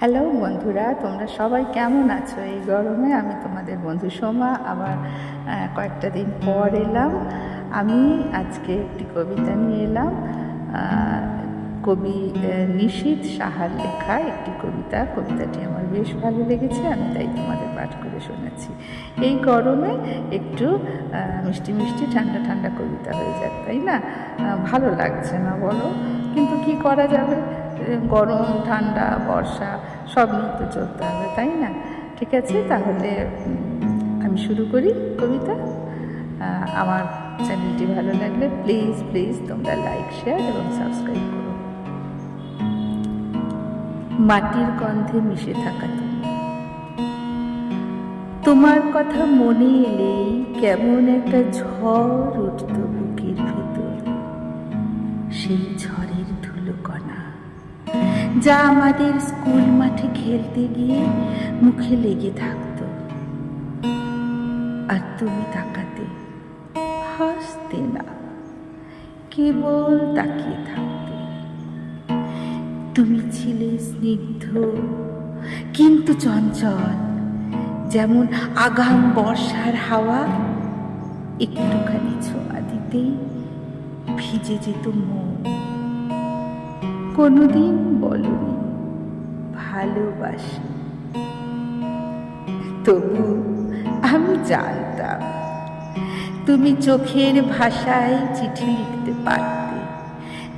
Hello বন্ধুরা, তোমরা সবাই কেমন আছো? এই গরমে আমি তোমাদের বন্ধু সোমা, আবার কয়েকটা দিন পর এলাম। আমি আজকে একটি কবিতা নিয়ে এলাম। কবি নিশীথ সাহার লেখা একটি কবিতা। কবিতাটি আমার বেশ ভালো লেগেছে, আমি তাই তোমাদের পাঠ করে শোনাচ্ছি। এই গরমে একটু মিষ্টি মিষ্টি, ঠান্ডা ঠান্ডা কবিতা হয়ে যাক, তাই না? ভালো লাগছে না বলো? কিন্তু কি করা যাবে? গরম, ঠান্ডা, বর্ষা, সব নিয়ে তো চলতে হবে, তাই না? ঠিক আছে, তাহলে আমি শুরু করি কবিতা। আমার চ্যানেলটি ভালো লাগলে প্লিজ প্লিজ তোমরা লাইক শেয়ার এবং সাবস্ক্রাইব করো। মাটির গন্ধে মিশে থাকা তুমি। তোমার কথা মনে এলেই কেমন একটা ঝড় উঠত বুকের ভিতর। সেই ঝড়ের ধুলো কণা। যা আমাদের স্কুল মাঠে খেলতে গিয়ে মুখে লেগে থাকতো। আর তুমি তাকাতে হাসতে না, কেবল তাকিয়ে থাকতে। তুমি ছিলে স্নিগ্ধ, কিন্তু চঞ্চল, যেমন আগাম বর্ষার হাওয়া একটুখানি ছোঁয়া দিতেই ভিজে যেত মন। কোনোদিন বলনি। ভালোবাসি। তবু আমি জানতাম, তুমি চোখের ভাষায় চিঠি লিখতে পারতে।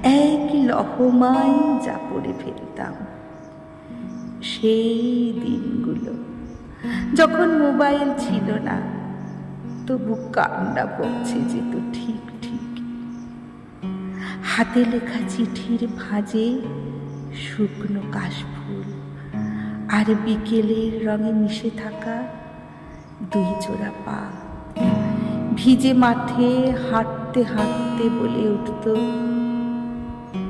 এক লহমায় যা পড়ে ফেলতাম। সেই দিনগুলো, যখন মোবাইল ছিল না, তবু কান্না পড়ছে যেত ঠিক ঠিক হাতে লেখা চিঠির ভাঁজে শুকনো কাশফুল। আর বিকেলের রঙে মিশে থাকা দুই জোড়া পা। ভিজে মাঠে হাঁটতে হাঁটতে বলে উঠত,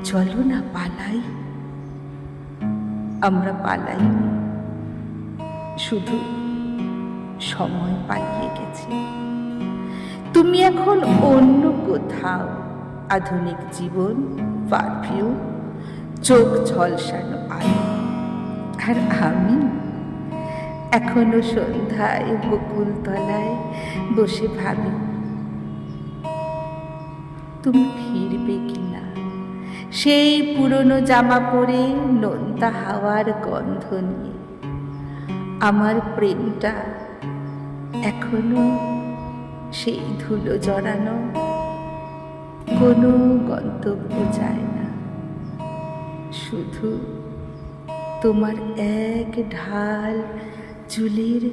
চলো না পালাই, আমরা পালাই। শুধু সময় পালিয়ে গেছে। তুমি এখন অন্য কোথাও। আধুনিক জীবন পারফিউম চোখ ঝলসানো আলো। আর আমি এখনও সন্ধ্যায় বকুলতলায় বসে ভাবি, তুমি ফিরবে কিনা সেই পুরনো জামা পরে নোনতা হাওয়ার গন্ধ নিয়ে আমার প্রেমটা এখনও সেই ধুলো জড়ানো কোনো গন্তব্য যায় না। শুধু তোমার এক ঢাল চুলের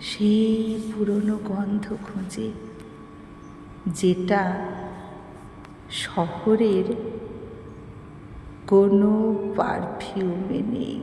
সেই পুরনো গন্ধ খোঁজে, যেটা শহরের কোনো পারফিউমে নেই।